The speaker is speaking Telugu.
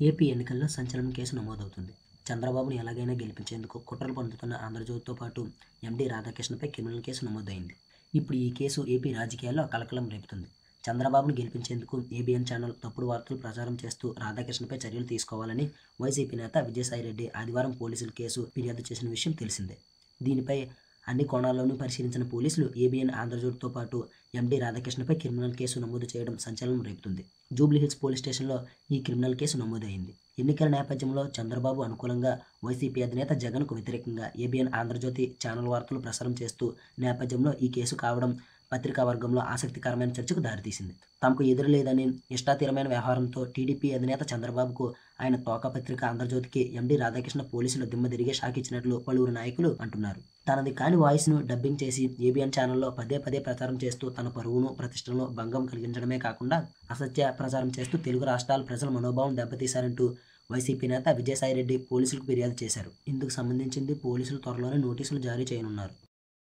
ఏపీ ఎన్నికల్లో సంచలనం కేసు నమోదవుతుంది. చంద్రబాబును ఎలాగైనా గెలిపించేందుకు కుట్రలు పొందుతున్న ఆంధ్రజ్యోతితో పాటు ఎండీ రాధాకృష్ణపై క్రిమినల్ కేసు నమోదైంది. ఇప్పుడు ఈ కేసు ఏపీ రాజకీయాల్లో కలకలం రేపుతుంది. చంద్రబాబును గెలిపించేందుకు ఏబిఎన్ ఛానల్ తప్పుడు వార్తలు ప్రచారం చేస్తూ రాధాకృష్ణపై చర్యలు తీసుకోవాలని వైసీపీ నేత విజయసాయిరెడ్డి ఆదివారం పోలీసులు కేసు ఫిర్యాదు చేసిన విషయం తెలిసిందే. దీనిపై అన్ని కోణాల్లోనూ పరిశీలించిన పోలీసులు ఏబిఎన్ ఆంధ్రజ్యోతితో పాటు ఎండీ రాధాకృష్ణపై క్రిమినల్ కేసు నమోదు చేయడం సంచలనం రేపుతుంది. జూబ్లీహిల్స్ పోలీస్ స్టేషన్లో ఈ క్రిమినల్ కేసు నమోదైంది. ఎన్నికల నేపథ్యంలో చంద్రబాబు అనుకూలంగా వైసీపీ అధినేత జగన్కు వ్యతిరేకంగా ఏబిఎన్ ఆంధ్రజ్యోతి ఛానల్ వార్తలు ప్రసారం చేస్తూ నేపథ్యంలో ఈ కేసు కావడం పత్రికా వర్గంలో ఆసక్తికరమైన చర్చకు దారితీసింది. తమకు ఎదురు లేదని ఇష్టాతీరమైన వ్యవహారంతో టీడీపీ అధినేత చంద్రబాబుకు ఆయన తోక పత్రిక ఆంధ్రజ్యోతికి ఎండీ రాధాకృష్ణ పోలీసులు దిమ్మదిరిగే షాక్ ఇచ్చినట్లు పలువురు నాయకులు అంటున్నారు. తనది కాని వాయిస్ను డబ్బింగ్ చేసి ఏబిఎన్ ఛానల్లో పదే పదే ప్రచారం చేస్తూ తన పరువును ప్రతిష్టలను భంగం కలిగించడమే కాకుండా అసత్య ప్రచారం చేస్తూ తెలుగు రాష్ట్రాల ప్రజల మనోభావం దెబ్బతీశారంటూ వైసీపీ నేత విజయసాయిరెడ్డి పోలీసులకు ఫిర్యాదు చేశారు. ఇందుకు సంబంధించింది పోలీసులు త్వరలోనే నోటీసులు జారీ చేయనున్నారు.